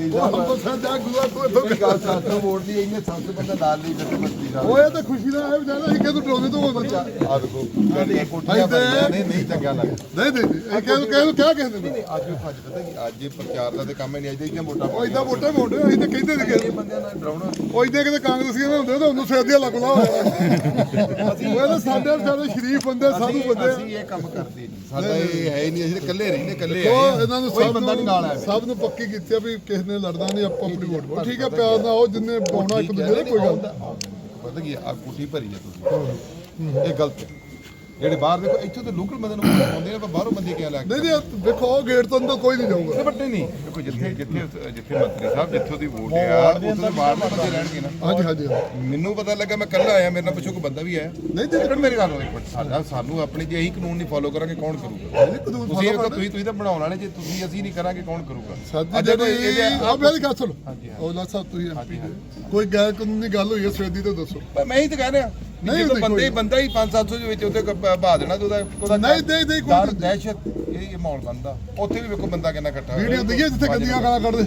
ਉਹ ਹਮ ਸਾਹਿਬ ਪਸੰਦ ਆ ਗੁਆ ਕੋ ਤੋਂ ਕੋਈ ਗੱਲ ਸਾਥ ਨੂੰ ਵੋਟ ਦੀ ਇਹਨੇ ਸੱਤ ਬੰਦਾ ਨਾਲ ਨਹੀਂ ਦਿੱਤੇ ਮੰਤਰੀ ਸਾਹਿਬ ਓਏ ਤਾਂ ਖੁਸ਼ੀ ਦਾ ਹੈ ਵਿਚਾਰਾ ਅਸੀਂ ਕਿਹਨੂੰ ਡਰਾਉਂਦੇ ਤੋਂ ਬੱਚਾ। ਆ ਦੇਖੋ ਕਹਿੰਦੇ ਕੋਠੀਆਂ ਬਣੀਆਂ ਨੇ ਨਹੀਂ ਚੰਗਾ ਲੱਗਦਾ ਨਹੀਂ ਨਹੀਂ ਇਹ ਕਿਹਨੂੰ ਕਿਹਨੂੰ ਕਿਆ ਕਹਿੰਦੇ ਨੇ? ਅੱਜ ਉਹ ਅੱਜ ਪਤਾ ਕੀ ਅੱਜ ਇਹ ਪ੍ਰਚਾਰ ਦਾ ਤੇ ਕੰਮ ਹੀ ਨਹੀਂ ਅੱਜ ਇਹ ਮੋਟਾ ਉਹ ਇਦਾਂ ਵੋਟਾਂ ਮੋਟੇ ਅਸੀਂ ਤਾਂ ਕਹਿੰਦੇ ਸੀਗੇ। ਬੰਦਿਆਂ ਨਾਲ ਡਰਾਉਣਾ ਉਹ ਇਦਾਂ ਕਿਤੇ ਕਾਂਗਰਸੀਆਂ ਨਾਲ ਹੁੰਦੇ ਤਾਂ ਉਹਨੂੰ ਸਿਰ ਦੀਆਂ ਲੱਗਣਾ ਹੋਇਆ। ਉਹ ਤਾਂ ਸਾਡੇ ਵਿਚਾਰੇ ਸ਼ਰੀਫ ਬੰਦੇ ਸਾਧੂ ਬੰਦੇ। ਅਸੀਂ ਇਹ ਕੰਮ ਕਰਦੇ ਨਹੀਂ। ਸਾਡਾ ਇਹ ਹੈ ਹੀ ਨਹੀਂ ਅਸੀਂ ਤਾਂ ਇਕੱਲੇ ਰਹਿੰਦੇ ਇਕੱਲੇ ਉਹ ਆਏ ਹਾਂ। ਇਹਨਾਂ ਨੂੰ ਕੋਈ ਸਭ ਬੰਦਾ ਨਹੀਂ ਨਾਲ ਆਇਆ। ਸਭ ਨੂੰ ਪੱਕੀ ਕੀਤੀ ਆ ਵੀ ਕਿਸੇ ਨੇ ਲੜਨਾ ਨਹੀਂ ਆਪਾਂ ਆਪਣੀ ਵੋਟ ਪਾਓ ਠੀਕ ਹੈ ਪਿਆਰ ਨਾਲ ਉਹ ਜਿੰਨੇ ਪਾਉਣਾ ਇੱਕ ਦੂਜੇ ਦੇ ਕੋਈ ਗੱਲ ਨਹੀਂ। ਪਤਾ ਕੀ ਆ ਕੁੱਟੀ ਭਰੀ ਆ ਤੁਸੀਂ। ਇਹ ਗਲਤ ਹੈ। ਜਿਹੜੇ ਬਾਹਰ ਦੇਖੋ ਇੱਥੇ ਤਾਂ ਲੋਕਲ ਬੰਦੇ ਨੂੰ ਆਉਂਦੇ ਨੇ ਪਰ ਬਾਹਰੋਂ ਬੰਦੇ ਕਿਆ ਲੈ ਕੇ ਨਹੀਂ ਨਹੀਂ ਦੇਖੋ ਉਹ ਗੇਟ ਤੋਂ ਅੰਦਰ ਕੋਈ ਨਹੀਂ ਜਾਊਗਾ। ਇਹ ਵੱਡੇ ਨਹੀਂ। ਦੇਖੋ ਜਿੱਥੇ ਜਿੱਥੇ ਜਿੱਥੇ ਮੰਤਰੀ ਸਾਹਿਬ ਜਿੱਥੋਂ ਦੀ ਵੋਟ ਆ ਉੱਥੇ ਤਾਂ ਬਾਹਰ ਦੇ ਬੰਦੇ ਰਹਿਣਗੇ ਨਾ। ਹਾਂਜੀ ਹਾਂਜੀ ਮੈਨੂੰ ਪਤਾ ਲੱਗਾ ਮੈਂ ਕੱਲਾ ਆਇਆ ਮੇਰੇ ਨਾਲ ਪਿੱਛੋਂ ਕੋਈ ਬੰਦਾ ਵੀ ਆਇਆ। ਨਹੀਂ ਤੇ ਮੇਰੀ ਗੱਲ ਹੋਈ ਪਰ ਸਾਡਾ ਸਾਨੂੰ ਆਪਣੀ ਜੇ ਅਸੀਂ ਕਾਨੂੰਨ ਨਹੀਂ ਫਾਲੋ ਕਰਾਂਗੇ ਕੌਣ ਕਰੂਗਾ? ਤੁਸੀਂ ਇਹ ਤੁਸੀਂ ਤੁਸੀਂ ਤਾਂ ਬਣਾਉਣ ਵਾਲੇ ਜੇ ਤੁਸੀਂ ਅਸੀਂ ਨਹੀਂ ਕਰਾਂਗੇ ਕੌਣ ਕਰੂਗਾ? ਸਾਡੀ ਅੱਜ ਇਹਦੇ ਆ ਮੇਰੀ ਗੱਲ ਸੁਣੋ। ਹਾਂਜੀ। ਔਲਾ ਸਾਹਿਬ ਤੁਸੀਂ। ਕੋਈ ਗੈਰ ਕਾਨੂੰਨੀ ਗੱਲ ਹੋਈ ਹੈ ਸਵੇਦੀ ਤੋਂ ਦੱਸੋ। ਮੈਂ ਹੀ ਤਾਂ ਕਹਿ ਰਿਹਾ। ਨਹੀਂ ਹੁੰਦੀ ਬੰਦੇ ਕੋਈ। ਬੰਦਾ ਹੀ 5-700 ਦੇ ਵਿੱਚ ਉਹਦੇ ਬਹਾ ਦੇਣਾ ਤੇ ਉਹਦਾ ਉਹਦਾ ਨਹੀਂ, ਨਹੀਂ, ਨਹੀਂ, ਕੋਈ। ਦਹਿਸ਼ਤ ਇਹ ਮਾਹੌਲ ਬੰਦਾ ਉੱਥੇ ਵੀ ਵੇਖੋ ਬੰਦਾ ਕਿੰਨਾ ਇਕੱਠਾ ਹੋਇਆ। ਵੀਡੀਓ ਹੈ ਜਿੱਥੇ ਗੰਦੀਆਂ ਗਾਲਾਂ ਕੱਢਦੇ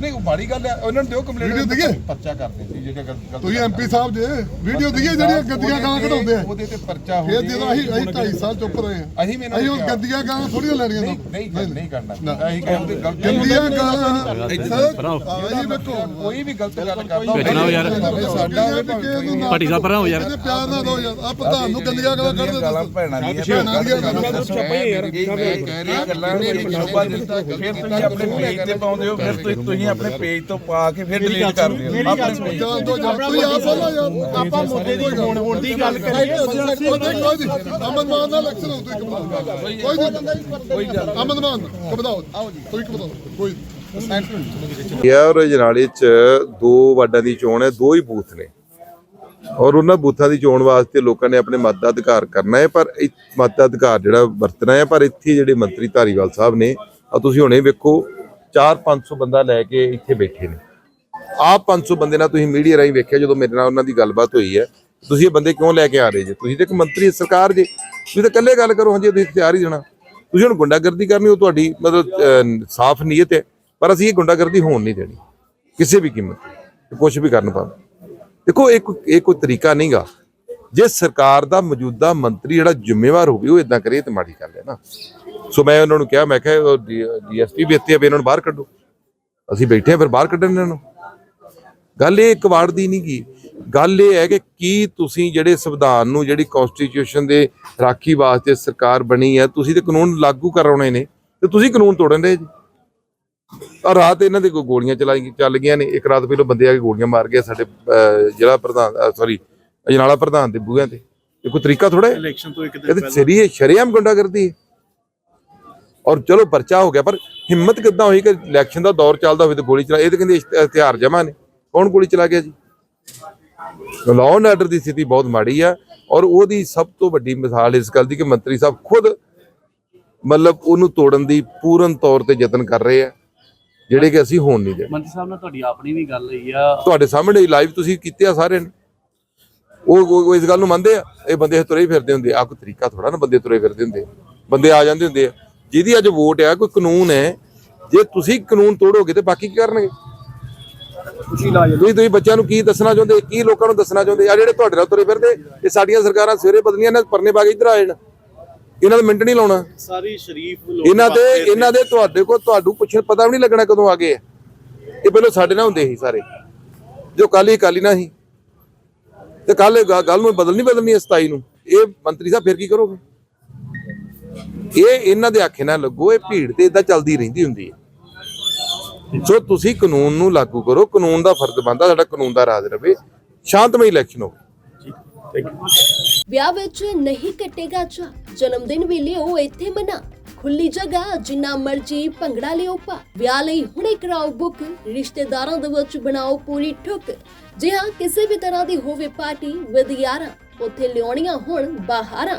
ਨਹੀਂ ਉਹ ਮਾੜੀ ਗੱਲ ਹੈ ਉਹਨਾਂ ਨੂੰ ਦਿਓ ਕੰਪਲੇਂਟ ਵੀਡੀਓ ਦਿਖੀ? ਹੈ? ਪਰਚਾ ਕਰਦੇ ਸੀ ਜੇ ਗਲਤ ਤੁਸੀਂ ਐਮਪੀ ਸਾਹਿਬ ਜੇ ਵੀਡੀਓ ਦਿਖੀ ਹੈ ਜਿਹੜੀਆਂ ਗੰਦੀਆਂ ਗਾਲਾਂ ਕਢਾਉਂਦੇ ਆ? ਉਹਦੇ ਤੇ ਪਰਚਾ ਹੋ ਫੇਰ ਜਦੋਂ ਅਸੀਂ ਅਸੀਂ 2.5 ਸਾਲ ਚੁੱਪ ਰਹੇ ਆ। ਅਸੀਂ ਮੈਨੂੰ ਅਸੀਂ ਉਹ ਕਿਹਾ। ਗੰਦੀਆਂ ਗਾਲਾਂ ਥੋੜੀਆਂ ਲੈਣੀਆਂ ਨਹੀਂ ਤੋਂ ਨਹੀਂ ਨਹੀਂ। ਕਰਨਾ। ਨਾ। ਅਸੀਂ ਕਹਿੰਦੇ ਗਲਤ ਗੰਦੀਆਂ ਗਾਲਾਂ ਅਸੀਂ ਵੇਖੋ। ਕੋਈ ਵੀ ਗਲਤ ਗੱਲ ਕਰਦਾ ਵੇਚਣਾ ਹੋ। ਯਾਰ। ਸਾਡਾ ਹੋਵੇ ਭਾਟੀ ਸਾਹਿਬ ਪਰਾਂ ਹੋ ਯਾਰ। ਇਹਦੇ ਪਿਆਰ ਨਾਲ ਦੋ ਯਾਰ। ਆ ਪ੍ਰਧਾਨ ਨੂੰ ਗੰਦੀਆਂ ਗਾਲਾਂ ਕੱਢਦੇ ਗਾਲਾਂ ਦੱਸੋ ਭੈਣਾਂ ਦੀਆਂ ਭੈਣਾਂ ਦੀਆਂ ਗਾਲਾਂ ਮੈਂ ਕਹਿ ਰਿਹਾ ਗੱਲਾਂ ਨੇ ਸ਼ੋਭਾ ਦਿੱਤਾ। ਫਿਰ ਤੁਸੀਂ ਆਪਣੇ ਪੇਜ ਤੇ ਪਾਉਂਦੇ ਹੋ ਫਿਰ ਤੁਸੀਂ ਤੁਸੀਂ ਆਪਣੇ ਪੇਜ ਤੋਂ ਪਾ ਕੇ ਫਿਰ ਡਿਲੀਟ ਕਰਦੇ ਹੋ। ਆਪਣੇ page ਜਾਨ ਦੋ ਜਾਨ ਤੁਸੀਂ ਆਪ ਬੋਲੋ ਯਾਰ ਆਪਾਂ ਮੁੱਦੇ ਦੀ ਹੋਣ ਹੋਣ ਦੀ ਗੱਲ ਕਰੀਏ। ਅਮਨ ਮਾਨ ਨਾਲ ਇਲੈਕਸ਼ਨ ਹੋ ਤੁਸੀਂ ਕਬਦਾਓ ਕੋਈ ਨਹੀਂ। ਕੋਈ ਗੱਲ ਅਮਨ ਮਾਨ ਕਬਦਾਓ ਤੁਸੀਂ ਕਬਦਾਓ ਕੋਈ ਗਿਆ ਔਰ ਜਨਾਲੇ ਚ ਦੋ ਵਾਰਡਾਂ ਦੀ ਚੋਣ ਹੈ ਦੋ ਹੀ ਬੂਥ ਨੇ। ਔਰ ਉਹਨਾਂ ਬੂਥਾਂ ਦੀ ਚੋਣ ਵਾਸਤੇ ਲੋਕਾਂ ਨੇ ਆਪਣੇ ਮਤ ਦਾ ਅਧਿਕਾਰ ਕਰਨਾ ਹੈ ਪਰ ਇਹ ਮਤ ਦਾ ਅਧਿਕਾਰ ਜਿਹੜਾ ਵਰਤਣਾ ਹੈ ਪਰ ਇੱਥੇ ਜਿਹੜੇ ਮੰਤਰੀ ਧਾਰੀਵਾਲ ਸਾਹਿਬ ਨੇ ਆ ਤੁਸੀਂ ਹੁਣੇ ਵੇਖੋ 4-500 ਬੰਦਾ ਲੈ ਕੇ ਇੱਥੇ ਬੈਠੇ ਨੇ। ਆਪ 500 ਬੰਦੇ ਨਾਲ ਤੁਸੀਂ ਮੀਡੀਆ ਰਾਹੀਂ ਵੇਖਿਆ ਜਦੋਂ ਮੇਰੇ ਨਾਲ ਉਹਨਾਂ ਦੀ ਗੱਲਬਾਤ ਹੋਈ ਹੈ, ਤੁਸੀਂ ਇਹ ਬੰਦੇ ਕਿਉਂ ਲੈ ਕੇ ਆ ਰਹੇ ਜੇ? ਤੁਸੀਂ ਤੇ ਇੱਕ ਮੰਤਰੀ ਸਰਕਾਰ ਜੇ। ਤੁਸੀਂ ਤਾਂ ਇਕੱਲੇ ਗੱਲ ਕਰੋ, ਹਾਂਜੀ, ਤੁਸੀਂ ਤਿਆਰ ਹੀ ਜਾਣਾ। ਤੁਸੀਂ ਹੁਣ ਗੁੰਡਾਗਰਦੀ ਕਰਨੀ, ਉਹ ਤੁਹਾਡੀ ਮਤਲਬ ਸਾਫ਼ ਨੀਅਤ ਹੈ, ਪਰ ਅਸੀਂ ਇਹ ਗੁੰਡਾਗਰਦੀ ਹੋਣ ਨਹੀਂ ਦੇਣੀ। ਕਿਸੇ ਵੀ ਕੀਮਤ ਤੇ ਕੁਝ ਵੀ ਕਰਨ ਪਾਵੇ ਦੇਖੋ ਇੱਕ ਇਹ ਕੋਈ ਤਰੀਕਾ ਨਹੀਂਗਾ ਜੇ ਸਰਕਾਰ ਦਾ ਮੌਜੂਦਾ ਮੰਤਰੀ ਜਿਹੜਾ ਜ਼ਿੰਮੇਵਾਰ ਹੋਵੇ, ਉਹ ਇਦਾਂ ਕਰੇ ਤੇ ਮਾੜੀ ਗੱਲ ਹੈ ਨਾ। ਸੋ ਮੈਂ ਉਹਨਾਂ ਨੂੰ ਕਿਹਾ ਮੈਂ ਕਿਹਾ ਡੀਐਸਪੀ ਵੀ ਇੱਥੇ ਆ ਵੀ ਇਹਨਾਂ ਨੂੰ ਬਾਹਰ ਕੱਢੋ। ਅਸੀਂ ਬੈਠੇ ਆ ਫਿਰ ਬਾਹਰ ਕੱਢਣ ਇਹਨਾਂ ਨੂੰ। ਗੱਲ ਇਹ ਇੱਕ ਵਾਰ ਦੀ ਨਹੀਂ ਕੀ ਗੱਲ ਇਹ ਹੈ ਕਿ ਕੀ ਤੁਸੀਂ ਜਿਹੜੇ ਸੰਵਿਧਾਨ ਨੂੰ ਜਿਹੜੀ ਕਨਸਟੀਟਿਊਸ਼ਨ ਦੇ ਰਾਖੀ ਵਾਸਤੇ ਸਰਕਾਰ ਬਣੀ ਹੈ ਤੁਸੀਂ ਤੇ ਕਾਨੂੰਨ ਲਾਗੂ ਕਰਾਉਣੇ ਨੇ ਤੇ ਤੁਸੀਂ ਕਾਨੂੰਨ ਤੋੜਨ ਦੇ ਜੀ। ਆ ਰਾਤ ਇਹਨਾਂ ਦੇ ਕੋਈ ਗੋਲੀਆਂ ਚਲਾਈ ਚੱਲ ਗਈਆਂ ਨੇ। ਇੱਕ ਰਾਤ ਪਹਿਲਾਂ ਬੰਦੇ ਆ ਕੇ ਗੋਲੀਆਂ ਮਾਰ ਗਏ ਸਾਡੇ ਜ਼ਿਲ੍ਹਾ ਪ੍ਰਧਾਨ ਸੌਰੀ ਅਜਨਾਲਾ ਪ੍ਰਧਾਨ ਦੇ ਬੂਹਿਆਂ ਤੇ। ਇਹ ਕੋਈ ਤਰੀਕਾ ਥੋੜਾ ਹੈ? ਇਲੈਕਸ਼ਨ ਤੋਂ ਇੱਕ ਇਹ ਤੇ ਸਰੀਏ ਸ਼ਰੇਆਮ ਗੁੰਡਾਗਰਦੀ ਹੈ। ਔਰ ਚਲੋ ਪਰਚਾ ਹੋ ਗਿਆ ਪਰ ਹਿੰਮਤ ਕਿੱਦਾਂ ਹੋਈ ਕਿ ਇਲੈਕਸ਼ਨ ਦਾ ਦੌਰ ਚੱਲਦਾ ਹੋਵੇ ਤੇ ਗੋਲੀ ਚਲਾ ਇਹ ਤਾਂ ਕਹਿੰਦੇ ਹਥਿਆਰ ਜਮਾ ਨੇ। ਕੌਣ ਗੋਲੀ ਚਲਾ ਗਿਆ ਜੀ? ਲਾਅ ਐਂਡ ਆਰਡਰ ਦੀ ਸਥਿਤੀ ਬਹੁਤ ਮਾੜੀ ਆ ਔਰ ਉਹਦੀ ਸਭ ਤੋਂ ਵੱਡੀ ਮਿਸਾਲ ਇਸ ਗੱਲ ਦੀ ਕਿ ਮੰਤਰੀ ਸਾਹਿਬ ਖੁਦ ਮਤਲਬ ਉਹਨੂੰ ਤੋੜਨ ਦੀ ਪੂਰਨ ਤੌਰ ਤੇ ਯਤਨ ਕਰ ਰਹੇ ਆ ਜਿਹੜੇ ਕਿ ਅਸੀਂ ਹੋਣ ਨਹੀਂ ਦੇਣੇ। ਮੰਤਰੀ ਸਾਹਿਬ ਨਾਲ ਤੁਹਾਡੀ ਆਪਣੀ ਵੀ ਗੱਲ ਹੋਈ ਆ। ਤੁਹਾਡੇ ਸਾਹਮਣੇ ਲਾਈਵ ਤੁਸੀਂ ਕੀਤੇ ਆ ਸਾਰਿਆਂ ਨੇ। ਉਹ ਇਸ ਗੱਲ ਨੂੰ ਮੰਨਦੇ ਆ ਇਹ ਬੰਦੇ ਤੁਰੇ ਹੀ ਫਿਰਦੇ ਹੁੰਦੇ ਆ। ਕੋਈ ਤਰੀਕਾ ਥੋੜਾ ਨਾ ਬੰਦੇ ਤੁਰੇ ਫਿਰਦੇ ਹੁੰਦੇ ਬੰਦੇ ਆ ਜਾਂਦੇ ਹੁੰਦੇ ਆ। ਜਿਹਦੀ ਅੱਜ ਵੋਟ ਆ ਕੋਈ ਕਾਨੂੰਨ ਹੈ ਜੇ ਤੁਸੀਂ ਕਾਨੂੰਨ ਤੋੜੋਗੇ ਤੇ ਬਾਕੀ ਕੀ ਕਰਨਗੇ? ਤੁਸੀਂ ਤੁਸੀਂ ਬੱਚਿਆਂ ਨੂੰ ਕੀ ਦੱਸਣਾ ਚਾਹੁੰਦੇ? ਕੀ ਲੋਕਾਂ ਨੂੰ ਦੱਸਣਾ ਚਾਹੁੰਦੇ? ਆ ਜਿਹੜੇ ਤੁਹਾਡੇ ਨਾਲ ਤੁਰੇ ਫਿਰਦੇ ਇਹ ਸਾਡੀਆਂ ਸਰਕਾਰਾਂ ਸਵੇਰੇ ਬਦਲੀਆਂ ਨੇ ਪਰਨੇ ਪਾ ਕੇ ਇੱਧਰ ਆ ਜਾਣ। ਇਹਨਾਂ ਦਾ ਮਿੰਟ ਨਹੀਂ ਲਾਉਣਾ। ਸਾਰੀ ਸ਼ਰੀਫ ਲੋਕ ਇਹਨਾਂ ਦੇ ਇਹਨਾਂ ਦੇ ਤੁਹਾਡੇ ਕੋਲ ਤੁਹਾਨੂੰ ਕੁਛ ਪਤਾ ਵੀ ਨਹੀਂ ਲੱਗਣਾ ਕਦੋਂ ਆ ਗਏ ਇਹ ਪਹਿਲਾਂ ਸਾਡੇ ਨਾਲ ਹੁੰਦੇ ਸੀ ਸਾਰੇ। ਜੋ ਕਾਲੀ ਕਾਲੀ ਨਾ ਸੀ। ਤੇ ਕੱਲ ਗੱਲ ਨੂੰ ਬਦਲ ਨਹੀਂ ਬਦਲਣੀ ਇਸ 27 ਨੂੰ। ਇਹ ਮੰਤਰੀ ਸਾਹਿਬ ਫਿਰ ਕੀ ਕਰੋਗੇ? ਇਹ ਇਹਨਾਂ ਦੇ ਆਖੇ ਨਾਲ ਲੱਗੋ, ਇਹ ਭੀੜ ਤੇ ਇਦਾਂ ਚੱਲਦੀ ਰਹਿੰਦੀ ਹੁੰਦੀ ਹੈ। ਸੋ ਤੁਸੀਂ ਕਾਨੂੰਨ ਨੂੰ ਲਾਗੂ ਕਰੋ, ਕਾਨੂੰਨ ਦਾ ਫਰਜ਼ ਬਣਦਾ, ਸਾਡਾ ਕਾਨੂੰਨ ਦਾ ਰਾਜ ਰਵੇ। ਸ਼ਾਂਤਮਈ ਇਲੈਕਸ਼ਨ ਹੋਵੇ ਵਿਆਹ ਵਿੱਚ ਨਹੀਂ ਕੱਟੇਗਾ ਚਾ ਜਨਮ ਦਿਨ ਵੇਲੇ ਉਹ ਇੱਥੇ ਮਨਾ। ਖੁੱਲੀ ਜਗ੍ਹਾ, ਜਿੰਨਾ ਮਰਜ਼ੀ ਭੰਗੜਾ ਲਿਓ ਪਾ ਵਿਆਹ ਲਈ ਹੁਣੇ ਕਰਾਓ ਬੁੱਕ ਰਿਸ਼ਤੇਦਾਰਾਂ ਦੇ ਵਿੱਚ ਬਣਾਓ ਪੂਰੀ ਠੁੱਕ। ਜੇ ਹਾਂ ਕਿਸੇ ਵੀ ਤਰ੍ਹਾਂ ਦੀ ਹੋਵੇ ਪਾਰਟੀ ਵਿਦ ਯਾਰਾਂ ਉੱਥੇ ਲਿਆਉਣੀਆਂ ਹੁਣ ਬਾਹਰਾਂ।